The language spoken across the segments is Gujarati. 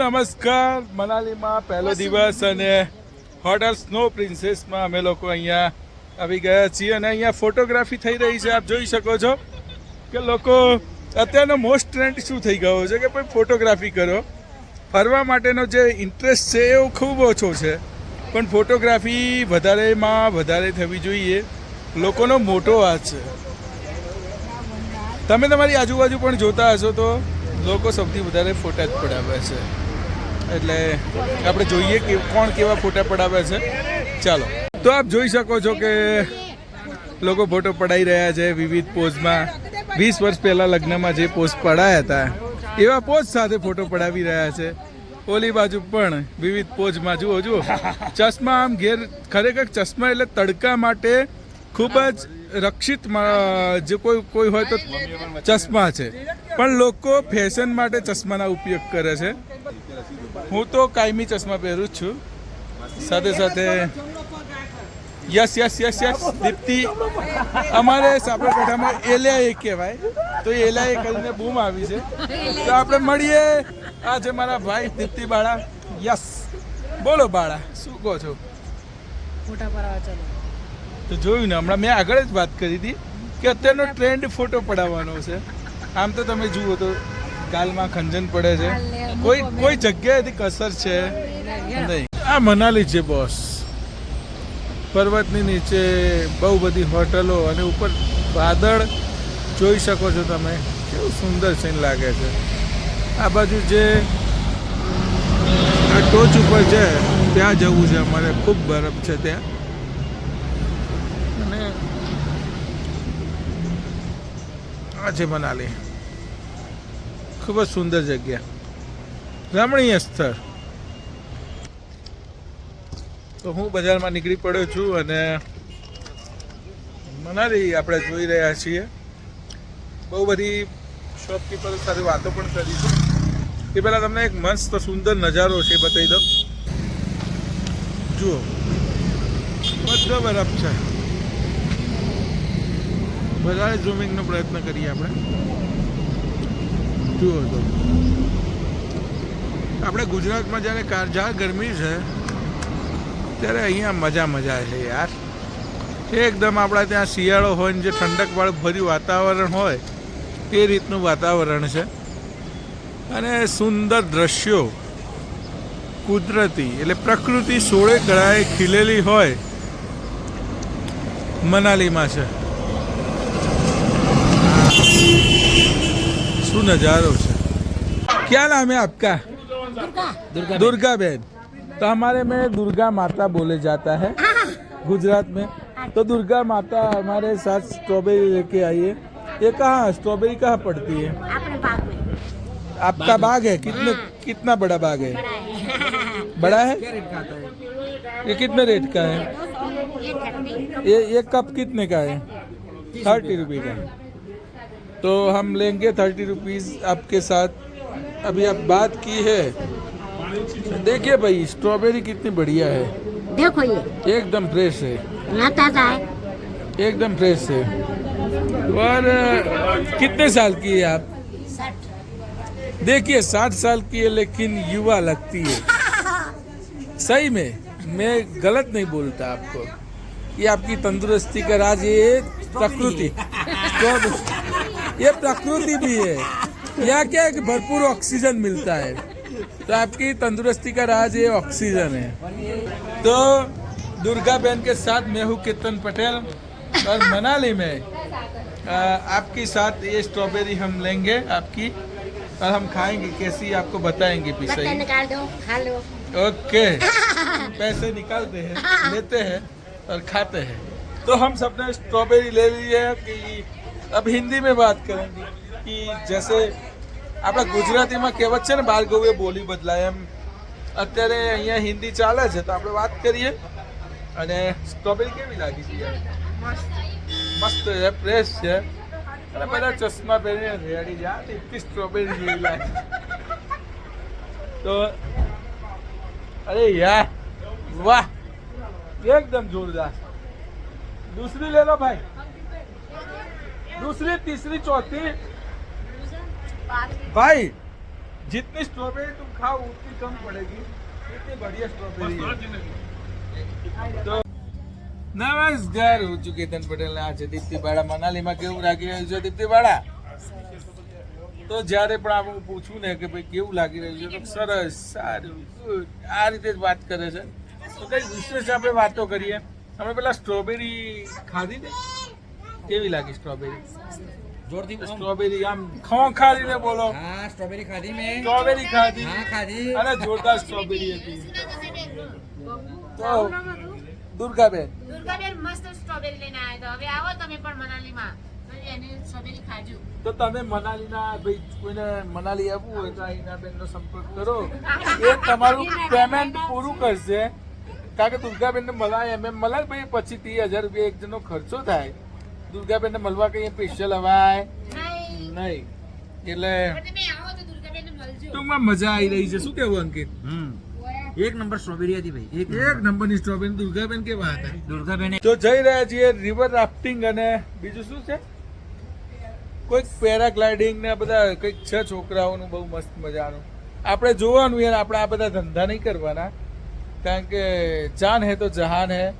નમસ્કાર. મનાલીમાં પહેલો દિવસ અને હોટલ સ્નો પ્રિન્સેસમાં અમે લોકો અહીંયા આવી ગયા છીએ અને અહીંયા ફોટોગ્રાફી થઈ રહી છે. આપ જોઈ શકો છો કે લોકો અત્યારનો મોસ્ટ ટ્રેન્ડ શું થઈ ગયો છે કે ભાઈ ફોટોગ્રાફી કરો. ફરવા માટેનો જે ઇન્ટરેસ્ટ છે એ ખૂબ ઓછો છે. પણ ફોટોગ્રાફી વધારેમાં વધારે થવી જોઈએ. લોકોનો મોટો હાથ છે. તમે તમારી આજુબાજુ પણ જોતા હશો તો લોકો સૌથી વધારે ફોટા જ પડાવે છે. એટલે આપણે જોઈએ કે કોણ કેવા ફોટા પડાવે છે. ચાલો. તો આપ જોઈ શકો છો કે લોકો ફોટો પડાવી રહ્યા છે વિવિધ પોઝમાં. વીસ વર્ષ પહેલાં લગ્નમાં જે પોઝ પડાયા હતા, એવા પોઝ સાથે ફોટો પડાવી રહ્યા છે. ઓલી બાજુ પણ વિવિધ પોઝમાં. જુઓ જુઓ. ચશ્મા આમ ઘેર, ખરેખર ચશ્મા એટલે તડકા માટે ખૂબ જ રક્ષિત જે કોઈ કોઈ હોય તો ચશ્મા છે. પણ લોકો ફેશન માટે ચશ્માના ઉપયોગ કરે છે. હું તો કાયમી ચશ્મા પહેરું જ છું. સાથે સાથે yes yes yes yes, Deepti. અમારે સાબરકાંઠામાં એલિયા કહેવાય. તો એલિયા કરીને બૂમ આવી છે. તો આપણે મળીએ. આ છે મારા ભાઈ દીપ્તિ બાળા. યસ. બોલો બાળા, શું કહો છો? તો જોયું ને, હમણાં મેં આગળ જ વાત કરી હતી કે અત્યારનો ટ્રેન્ડ ફોટો પડાવવાનો છે. આમ તો તમે જુઓ તો ગાલમાં ખંજન પડે છે. કોઈ કોઈ જગ્યાએથી કસર છે? નહીં. આ મનાલી છે બોસ પર્વતની નીચે બહુ બધી હોટલો અને ઉપર વાદળ જોઈ શકો છો તમે. કેવું સુંદર સીન લાગે છે. આ બાજુ જે આ ટોચ ઉપર છે ત્યાં જવું છે અમારે. ખૂબ બરફ છે ત્યાં. અને આ છે મનાલી. ખૂબ જ સુંદર જગ્યા. રમણીય સ્થળ. તો હું બજારમાં નીકળી પડ્યો છું અને મનાલી આપણે જોઈ રહ્યા છીએ. બહુ બધી શોપકીપર સાથે વાતો પણ કરીશું એ પહેલાં તમને એક મસ્ત સુંદર નજારો છે બતાવી દઉં. જુઓ. બધો બરફ છે વધારે ઝૂમિંગનો પ્રયત્ન કરીએ આપણે. જુઓ તો આપણે ગુજરાતમાં જ્યારે કારઝાળ ગરમી છે, ત્યારે અહીંયા મજા મજા છે યાર. એકદમ આપણા ત્યાં શિયાળો હોય ને જે ઠંડકવાળું ભર્યું વાતાવરણ હોય, એ રીતનું વાતાવરણ છે. અને સુંદર દ્રશ્યો, કુદરતી એટલે પ્રકૃતિ સોળે કળાએ ખીલેલી હોય, મનાલીમાં છે. શું નજારો છે? ક્યાં નામે હે આપકા? दुर्गा दुर्गा बहन तो हमारे में दुर्गा माता बोले जाता है गुजरात में। तो दुर्गा माता हमारे साथ स्ट्रॉबेरी लेके आई है। ये कहाँ स्ट्रॉबेरी कहाँ पड़ती है? अपने बाग में। आपका बाग है? कितने कितना बड़ा बाग है? बड़ा है। ये कितने रेट का है? ये ये कप कितने का है? थर्टी रुपये। का तो हम लेंगे थर्टी रुपीज़ आपके साथ। अभी आप बात की है देखिए भाई स्ट्रॉबेरी कितनी बढ़िया है। देखो ये। एकदम फ्रेश है। ताज़ा है। एकदम फ्रेश है। और कितने साल की है आप? देखिए साठ साल की है लेकिन युवा लगती है। सही में मैं गलत नहीं बोलता आपको ये आपकी तंदुरुस्ती का राज ये प्रकृति। ये प्रकृति भी है। यहाँ क्या है कि भरपूर ऑक्सीजन मिलता है। तो आपकी तंदुरुस्ती का राज ये ऑक्सीजन है। तो दुर्गा बहन के साथ मैं हूँ कीर्तन पटेल और मनाली में अ, आपके साथ ये स्ट्रॉबेरी हम लेंगे आपकी और हम खाएँगे कैसी आपको बताएँगे पीछे निकाल दो खा लो। ओके। पैसे निकालते हैं लेते हैं और खाते हैं। तो हम सबने स्ट्रॉबेरी ले ली है कि अब हिंदी में बात करेंगे कि जैसे આપણા ગુજરાતીમાં કહેવત છે ને બાર ગૌએ બોલી બદલાય એમ અત્યારે અહીંયા હિન્દી ચાલે છે તો આપણે વાત કરીએ અને સ્ટ્રોબેરી કેવી લાગી છે યાર મસ્ત છે ફ્રેશ છે અને બધા ચશ્મા પહેરીને રેડી છે આ ટીપી સ્ટ્રોબેરી જેવી લાગે તો अरे यार वाह एकदम जोरदार दूसरी ले लो भाई दूसरी तीसरी चौथी भाई जितनी स्ट्रॉबेरी तुम खाओ उतनी कम पड़ेगी इतनी बढ़िया स्ट्रॉबेरी है तो નમસ્કાર હું છું કેતન પટેલ ને આ છે દીપ્તિ બાળા મનાલીમાં કેવું લાગી રહ્યું છે દીપ્તિ બાળા તો જ્યારે પણ આપણે પૂછવું ને કે ભાઈ કેવું લાગી રહ્યું છે તો સરસ સારું good. આ રીતે જ વાત કરે છે તો કઈ વિશેષ આપણે વાતો કરીએ અમે પેલા સ્ટ્રોબેરી ખાધી ને કેવી લાગી સ્ટ્રોબેરી જોરથી આમ. સ્ટ્રોબેરી આમ ખોખારીને બોલો. હા સ્ટ્રોબેરી ખાધી મેં. સ્ટ્રોબેરી ખાધી. હા ખાધી. અને જોરદાર સ્ટ્રોબેરી હતી. તો દુર્ગાબેન. દુર્ગાબેન મસ્ત સ્ટ્રોબેરી લઈને આવ્યા તો. હવે આવો તમે પણ મનાલીમાં. તો એની સ્ટ્રોબેરી ખાજો. તમે મનાલીના ભાઈ કોઈને મનાલી આવવું હોય તો અહીંના બેનનો સંપર્ક કરો. એ તમારું પેમેન્ટ પૂરું કરશે. કારણ કે દુર્ગાબેનને મળાય એમ એમ મળે ભાઈ પછી ત્રીસ હજાર રૂપિયા એક જણનો ખર્ચો થાય. દુર્ગાબેનને મળવા કઈ સ્પેશિયલ અવાય નહીં. નહીં. એટલે ટૂંકમાં મજા આવી રહી છે. શું કેવું અંકિત? હમ. એક નંબર સ્ટ્રોબેરી હતી ભાઈ. એક એક નંબરની સ્ટ્રોબેરી દુર્ગાબેન કેવા હતા? દુર્ગાબેન તો જઈ રહ્યા છીએ રિવર રાફ્ટિંગ અને બીજું શું છે? કોઈક પેરાગ્લાઇડિંગ ને બધા કંઈક છે છોકરાઓનું બહુ મસ્ત મજાનું. આપણે જોવાનું યાર આપણે આ બધા ધંધા નહીં કરવાના. કારણ કે જાન હે તો જહાન હે.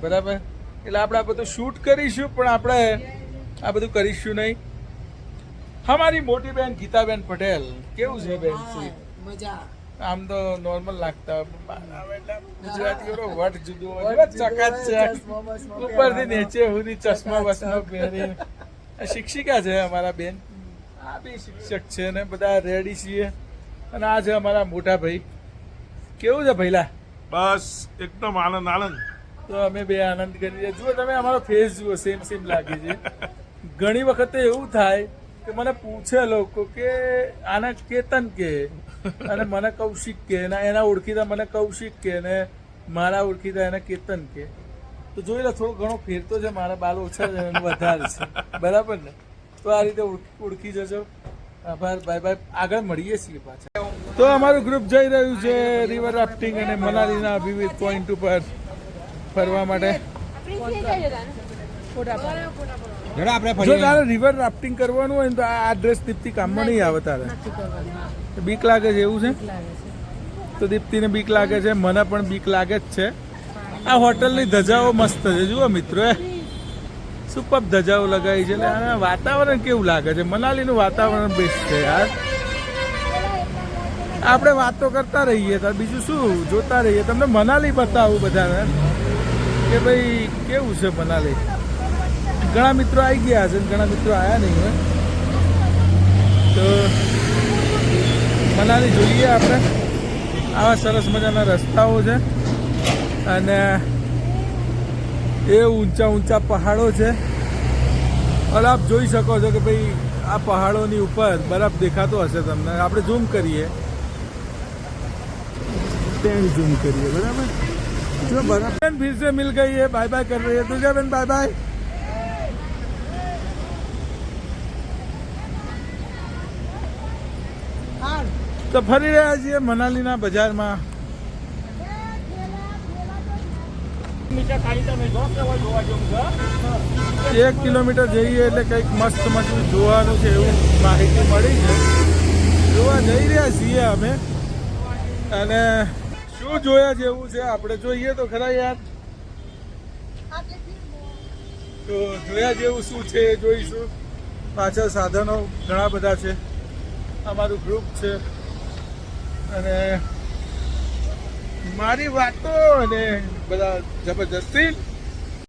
બરાબર? એટલે આપણે આ બધું શૂટ કરીશું પણ આપણે આ બધું કરીશું નહીં. અમારી મોટી બેન ગીતાબેન પટેલ કેવું છે બેન? આમ તો નોર્મલ લાગતા ગુજરાતીઓનો વટ જુદો હોય ચકાચક. ઉપરથી નીચે સુધી ચશ્મા બસમા પહેરી. શિક્ષિકા છે અમારા બેન. આ બી શિક્ષક છે ને બધા રેડી છીએ. અને આ છે અમારા મોટા ભાઈ. કેવું છે ભૈલા બસ એકદમ આનંદ આનંદ. તો અમે બે આનંદ કરીએ. જુઓ તમે, અમારો ફેસ જુઓ સેમ સેમ લાગે છે. ઘણી વખતે એવું થાય કે મને પૂછે લોકો કે, આને કેતન કે? અને મને કૌશિક કે અને એના ઓળખીતા મને કૌશિક કે, ને મારા ઓળખીતા એને કેતન કે. તો જોઈ લો, થોડો ઘણો ફેર તો છે, મારા બાલ ઓછા છે વધારે છે. બરાબર ને? તો આ રીતે ઓળખી જજો. આભાર, બાય બાય. આગળ મળીએ છીએ પાછા. તો અમારું ગ્રુપ જઈ રહ્યું છે રિવર રાફ્ટિંગ અને મનાલીના વિવિધ પોઈન્ટ ઉપર. ફરવા માટે. જો તારે રિવર રાફ્ટિંગ કરવાનું હોય ને તો આ ડ્રેસ દીપ્તિ કામમાં નહીં આવે તારે. બીક લાગે છે એવું છે? તો દીપ્તિને બીક લાગે છે મને પણ બીક લાગે જ છે. આ હોટલની ધજાઓ મસ્ત છે જુઓ મિત્રો એ સુપર ધજાઓ લગાવી છે. એટલે આના વાતાવરણ કેવું લાગે છે? મનાલીનું વાતાવરણ બેસ્ટ છે યાર. આપણે વાતો કરતા રહીએ તો બીજું શું? જોતા રહીએ. તમને મનાલી બતાવું બધાને. કે ભાઈ કેવું છે મનાલી? ઘણા મિત્રો આવી ગયા અને ઘણા મિત્રો આવ્યા નહીં હોય. તો મનાલી જોઈએ આપણે. આવા સરસ મજાના રસ્તાઓ છે. અને એ ઊંચા ઊંચા પહાડો છે. અને આપ જોઈ શકો છો કે ભાઈ આ પહાડોની ઉપર બરફ દેખાતો હશે તમને. આપણે ઝૂમ કરીએ. ત્યાં ઝૂમ કરીએ, બરાબર? જો बर्फ बहन फिर से मिल गई है बाय बाय कर रही है तुझे बहन बाय बाय તો ફરી રહ્યા છીએ મનાલીના બજારમાં એક કિલોમીટર જઈએ એટલે કંઈક મસ્ત મસ્ત જોવાનું છે એવું માહિતી મળી છે જોવા જઈ રહ્યા છીએ અમે અને શું જોયા જેવું છે. આપણે જોઈએ તો ખરા યાર. તો જોયા જેવું શું છે એ જોઈશું. પાછળ સાધનો ઘણા બધા છે. અમારું ગ્રુપ છે. અને મારી વાતો અને બધા જબરજસ્તી